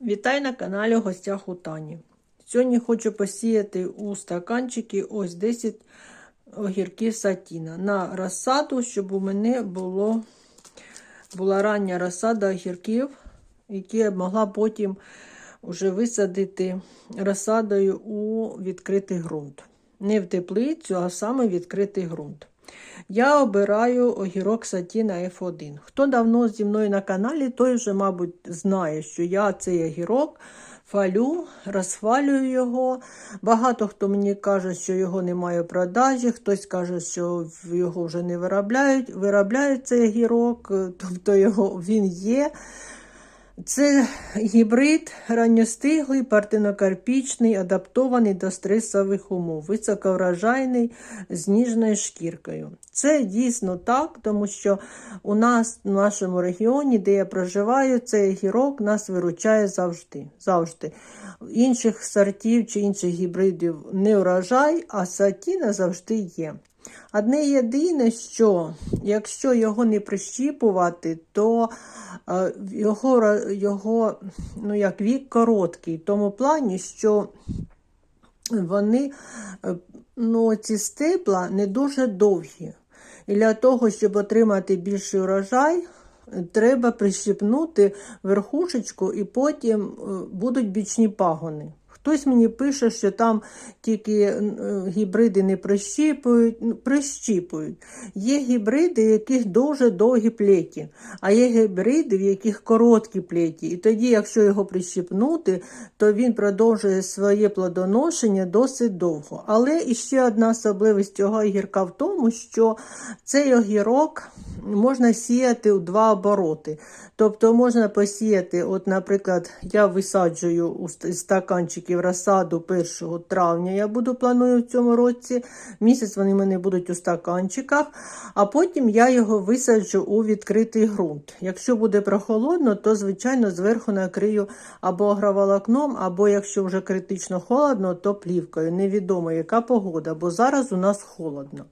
Вітаю на каналі гостях у Тані. Сьогодні хочу посіяти у стаканчики ось 10 огірків сатіна на розсаду, щоб у мене було, була рання розсада огірків, які я могла потім вже висадити розсадою у відкритий ґрунт. Не в теплицю, а саме відкритий ґрунт. Я обираю огірок Сатіна F1. Хто давно зі мною на каналі, той вже, мабуть, знає, що я цей огірок фалю, розфалюю його. Багато хто мені каже, що його немає в продажі, хтось каже, що його вже не виробляють. Виробляють цей огірок, тобто його він є. Це гібрид ранньостиглий, партенокарпічний, адаптований до стресових умов, високоврожайний з ніжною шкіркою. Це дійсно так, тому що у нас в нашому регіоні, де я проживаю, цей гірок нас виручає завжди. завжди. Інших сортів чи інших гібридів не урожай, а сатіна завжди є. Одне єдине, що якщо його не прищіпувати, то е, його його ну, як вік короткий, в тому плані, що вони, е, ну, ці стебла не дуже довгі. І для того, щоб отримати більший урожай, треба прищіпнути верхушечку і потім е, будуть бічні пагони. Хтось мені пише, що там тільки гібриди не прищіпують. прищіпують. Є гібриди, в яких дуже довгі плеті, а є гібриди, в яких короткі плеті. І тоді, якщо його прищіпнути, то він продовжує своє плодоношення досить довго. Але іще одна особливість цього огірка в тому, що цей огірок можна сіяти у два обороти. Тобто можна посіяти, от, наприклад, я висаджую у стаканчиків розсаду 1 травня, я буду планую в цьому році. Місяць вони мене будуть у стаканчиках, а потім я його висаджу у відкритий ґрунт. Якщо буде прохолодно, то, звичайно, зверху накрию або агроволокном, або якщо вже критично холодно, то плівкою. Невідомо, яка погода, бо зараз у нас холодно.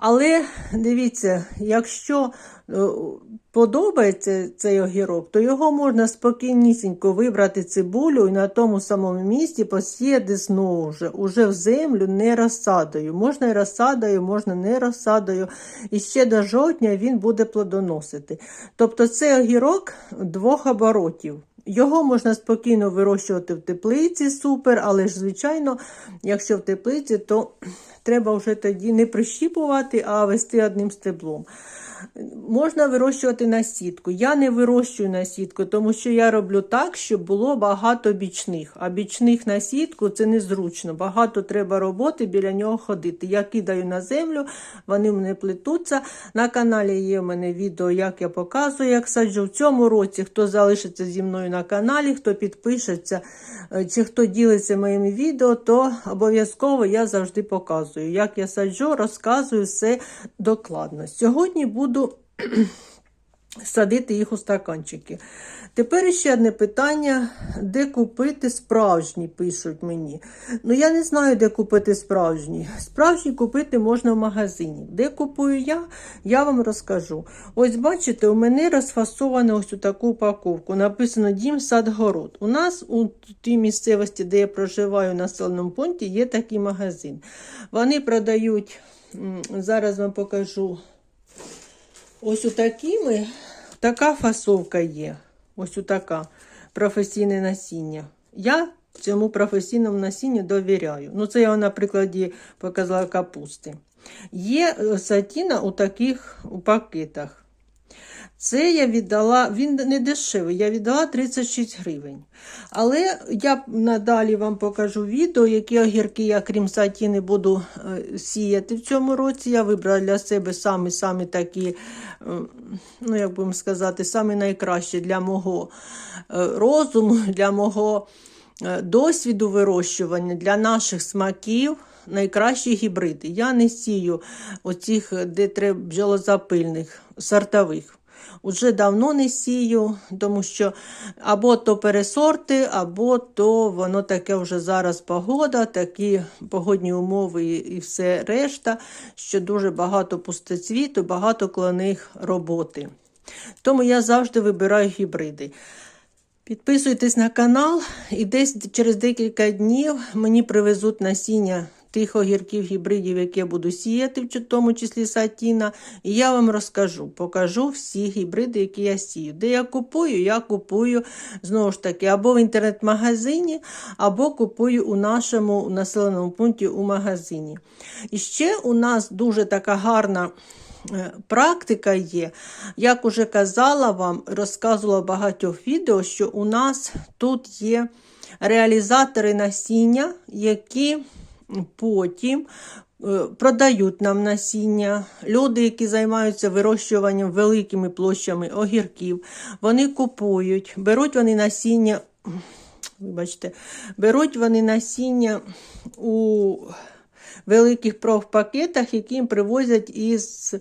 Але дивіться, якщо е, подобається цей огірок, то його можна спокійнісінько вибрати цибулю і на тому самому місці посіяти знову вже, уже в землю не розсадою. Можна і розсадою, можна не розсадою. І ще до жовтня він буде плодоносити. Тобто цей огірок двох оборотів. Його можна спокійно вирощувати в теплиці, супер, але ж, звичайно, якщо в теплиці, то треба вже тоді не прищіпувати, а вести одним стеблом. Можна вирощувати на сітку. Я не вирощую на сітку, тому що я роблю так, щоб було багато бічних. А бічних на сітку це незручно. Багато треба роботи біля нього ходити. Я кидаю на землю, вони мене плетуться. На каналі є в мене відео, як я показую, як саджу. В цьому році, хто залишиться зі мною на каналі, хто підпишеться, е, чи хто ділиться моїми відео, то обов'язково я завжди показую. Як я саджу, розказую все докладно. Сьогодні буду садити їх у стаканчики. Тепер ще одне питання, де купити справжні, пишуть мені. Ну, я не знаю, де купити справжні. Справжні купити можна в магазині. Де купую я, я вам розкажу. Ось бачите, у мене розфасовано ось таку упаковку. Написано Дім садгород. У нас у тій місцевості, де я проживаю, в населеному пункті, є такий магазин. Вони продають, зараз вам покажу. Ось у такими, така фасовка є. Ось у така професійне насіння. Я цьому професійному насінню довіряю. Ну, це я на прикладі показала капусти. Є е, сатіна у таких у пакетах. Це я віддала, він не дешевий, я віддала 36 гривень. Але я надалі вам покажу відео, які огірки я, крім сатіни, буду е, сіяти в цьому році. Я вибрала для себе самі самі такі, е, ну, як будемо сказати, самі найкращі для мого е, розуму, для мого досвіду вирощування, для наших смаків. Найкращі гібриди. Я не сію оцих, де треба бджолозапильних, сортових. Уже давно не сію, тому що або то пересорти, або то воно таке вже зараз погода, такі погодні умови і все решта, що дуже багато пустоцвіту, багато клоних роботи. Тому я завжди вибираю гібриди. Підписуйтесь на канал, і десь через декілька днів мені привезуть насіння тих огірків гібридів, які буду сіяти, в тому числі сатіна. І я вам розкажу, покажу всі гібриди, які я сію. Де я купую, я купую знову ж таки або в інтернет-магазині, або купую у нашому населеному пункті у магазині. І ще у нас дуже така гарна. Е, Практика є, як уже казала вам, розказувала багатьох відео, що у нас тут є реалізатори насіння, які потім е, продають нам насіння. Люди, які займаються вирощуванням великими площами огірків, вони купують, беруть вони насіння, вибачте, беруть вони насіння у великих профпакетах, які їм привозять із.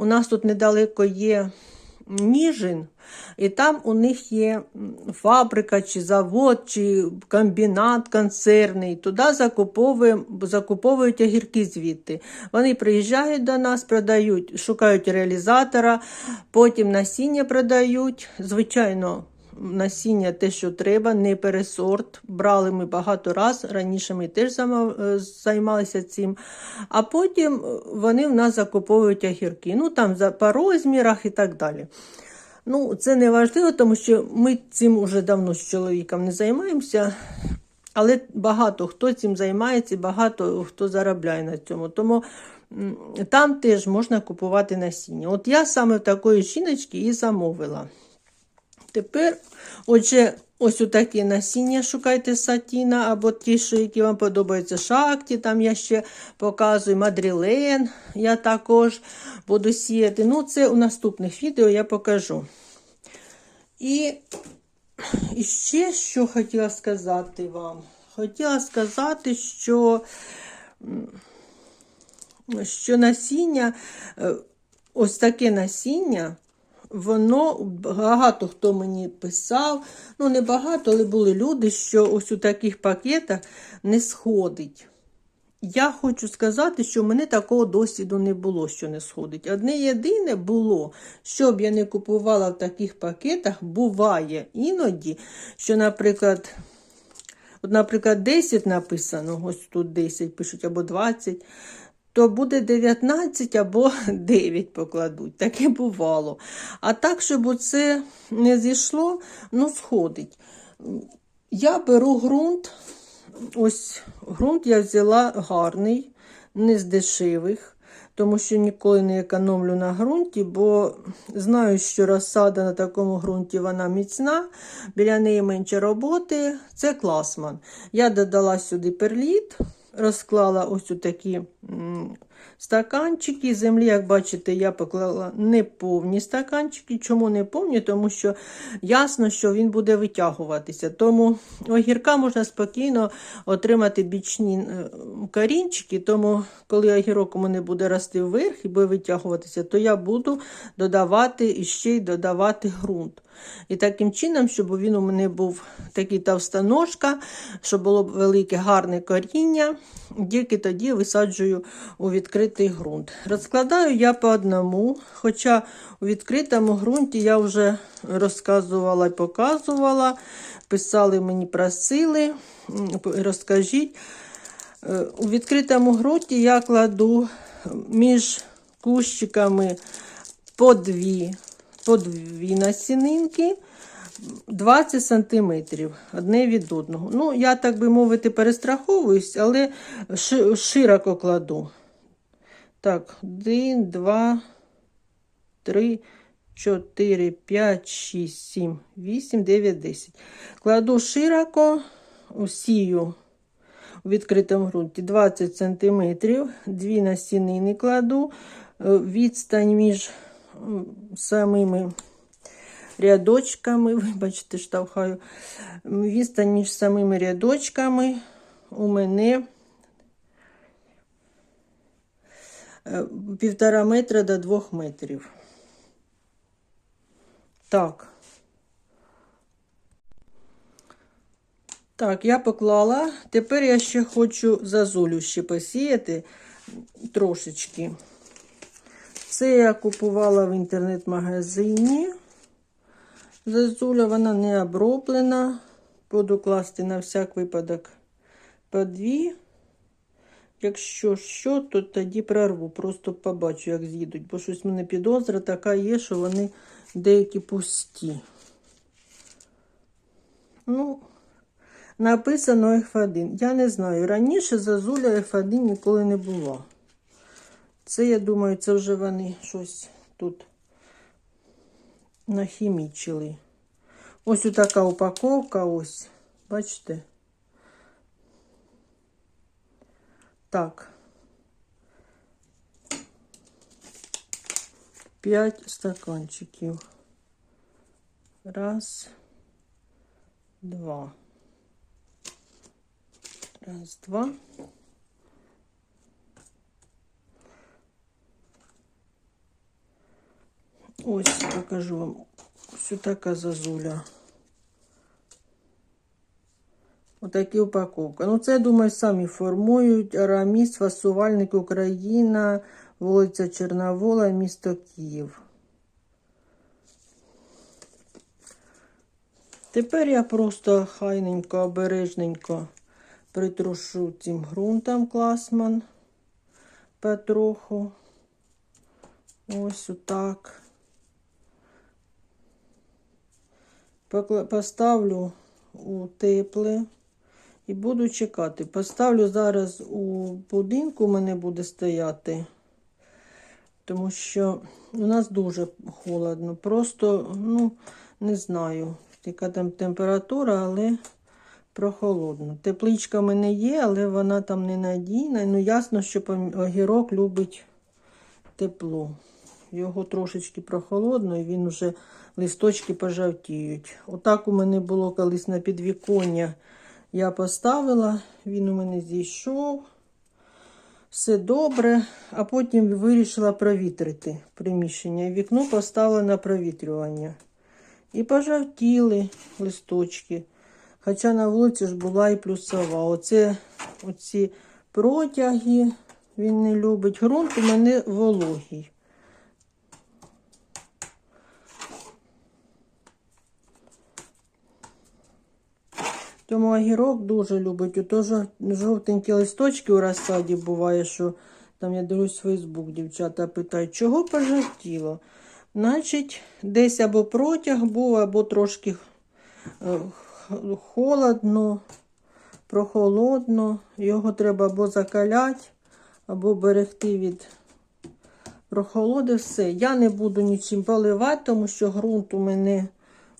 У нас тут недалеко є Ніжин, і там у них є фабрика, чи завод, чи комбінат концерний. Туди закуповують огірки звідти. Вони приїжджають до нас, продають, шукають реалізатора, потім насіння продають. Звичайно, насіння те, що треба, не пересорт. Брали ми багато раз. Раніше ми теж е, займалися цим. А потім е, вони в нас закуповують огірки. Ну там по розмірах і так далі. Ну, це не важливо, тому що ми цим уже давно з чоловіком не займаємося. Але багато хто цим займається, багато хто заробляє на цьому. Тому там теж можна купувати насіння. От я саме в такої жіночки і замовила. Тепер, отже, ось такі насіння шукайте сатіна, або ті, що які вам подобаються шакті, там я ще показую мадрілен, я також буду сіяти. Ну, це у наступних відео я покажу. І, і ще що хотіла сказати вам. Хотіла сказати, що що насіння, е, ось таке насіння, воно багато хто мені писав, ну не багато, але були люди, що ось у таких пакетах не сходить. Я хочу сказати, що в мене такого досвіду не було, що не сходить. Одне єдине було, щоб я не купувала в таких пакетах, буває іноді, що, наприклад, От, наприклад, 10 написано, ось тут 10 пишуть, або 20, то буде 19 або 9 покладуть. Таке бувало. А так, щоб оце не зійшло, ну, сходить. Я беру ґрунт. Ось ґрунт я взяла гарний, не з дешевих, тому що ніколи не економлю на ґрунті, бо знаю, що розсада на такому ґрунті вона міцна, біля неї менше роботи. Це класман. Я додала сюди перліт, розклала ось у такі стаканчики. Землі, як бачите, я поклала не повні стаканчики. Чому не повні? Тому що ясно, що він буде витягуватися. Тому огірка можна спокійно отримати бічні е, корінчики. Тому, коли огірок у мене буде рости вверх і буде витягуватися, то я буду додавати ще й додавати ґрунт. І таким чином, щоб він у мене був такий товстоножка, щоб було велике гарне коріння, тільки тоді висаджую у відкритий ґрунт. Розкладаю я по одному, хоча у відкритому ґрунті я вже розказувала і показувала, писали мені, просили, розкажіть. Е, У відкритому ґрунті я кладу між кущиками по дві, по дві насінинки 20 сантиметрів одне від одного. Ну, я, так би мовити, перестраховуюсь, але широко кладу. Так, 1, 2, 3, 4, 5, 6, 7, 8, 9, 10. Кладу широко, сію у відкритому ґрунті. 20 см, дві насінини кладу, е, відстань між самими рядочками, вибачте, штовхаю, відстань між самими рядочками у мене півтора метра до двох метрів. Так. Так, я поклала. Тепер я ще хочу зазулю ще посіяти трошечки. Це я купувала в інтернет-магазині. Зазуля, вона не оброблена. Буду класти на всяк випадок по дві. Якщо що, то тоді прорву. Просто побачу, як з'їдуть. Бо щось мене підозра така є, що вони деякі пусті. Ну, написано F1. Я не знаю. Раніше зазуля F1 ніколи не було. Це, я думаю, це вже вони щось тут нахімічили. Ось така упаковка, ось. Бачите? Так. П'ять стаканчиків. Раз, два. Раз, два. Ось покажу вам. Ось така зазуля. Отакі упаковка. Ну, це, думаю, самі формують. Араміс, фасувальник Україна, вулиця Чорновола, місто Київ. Тепер я просто хайненько, обережненько притрушу цим ґрунтом класман потроху. Ось отак. Поставлю у тепле і буду чекати. Поставлю зараз у будинку, у мене буде стояти, тому що у нас дуже холодно. Просто, ну, не знаю, яка там температура, але прохолодно. Тепличка в мене є, але вона там не надійна. Ну, ясно, що огірок любить тепло. Його трошечки прохолодно, і він вже листочки пожовтіють. Отак у мене було колись на підвіконня. Я поставила, він у мене зійшов. Все добре, а потім вирішила провітрити приміщення. Вікно поставила на провітрювання. І пожовтіли листочки. Хоча на вулиці ж була і плюсова. Оце оці протяги він не любить. Грунт у мене вологий. Тому огірок дуже любить. Ото жовтенькі листочки у розсаді буває, що там я дивлюсь Фейсбук, дівчата питають, чого пожовтіло? Значить, десь або протяг був, або трошки е, холодно, прохолодно. Його треба або закаляти, або берегти від прохолоди. Все. Я не буду нічим поливати, тому що ґрунт у мене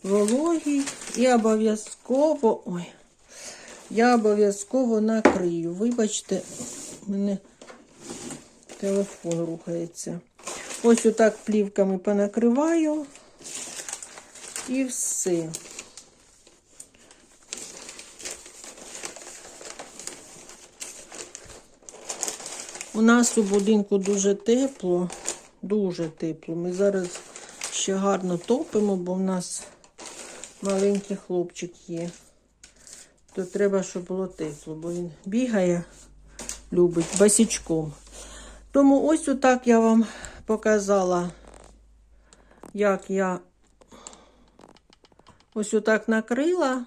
вологий. І обов'язково. Ой, я обов'язково накрию. Вибачте, у мене телефон рухається. Ось отак плівками понакриваю. І все. У нас у будинку дуже тепло, дуже тепло. Ми зараз ще гарно топимо, бо в нас маленький хлопчик є. То треба, щоб було тепло, бо він бігає, любить басічком. Тому ось отак я вам показала, як я ось отак накрила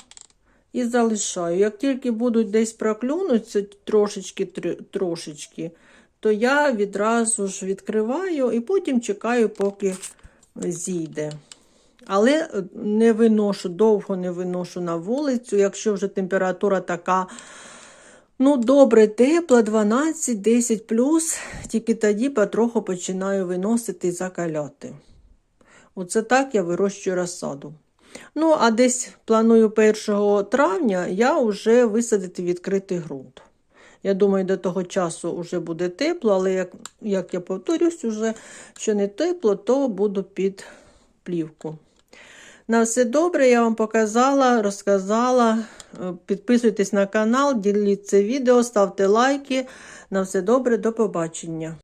і залишаю. Як тільки будуть десь проклюнуться трошечки, трошечки, то я відразу ж відкриваю і потім чекаю, поки зійде. Але е, не виношу, довго не виношу на вулицю, якщо вже температура така, ну, добре, тепла, 12-10 плюс, тільки тоді потроху починаю виносити і закаляти. Оце так я вирощую розсаду. Ну, а десь планую 1 травня я вже висадити відкритий ґрунт. Я думаю, до того часу вже буде тепло, але як, як я повторюсь, уже, що не тепло, то буду під плівку. На все добре, я вам показала, розказала. Е, Підписуйтесь на канал, діліться відео, ставте лайки. На все добре, до побачення.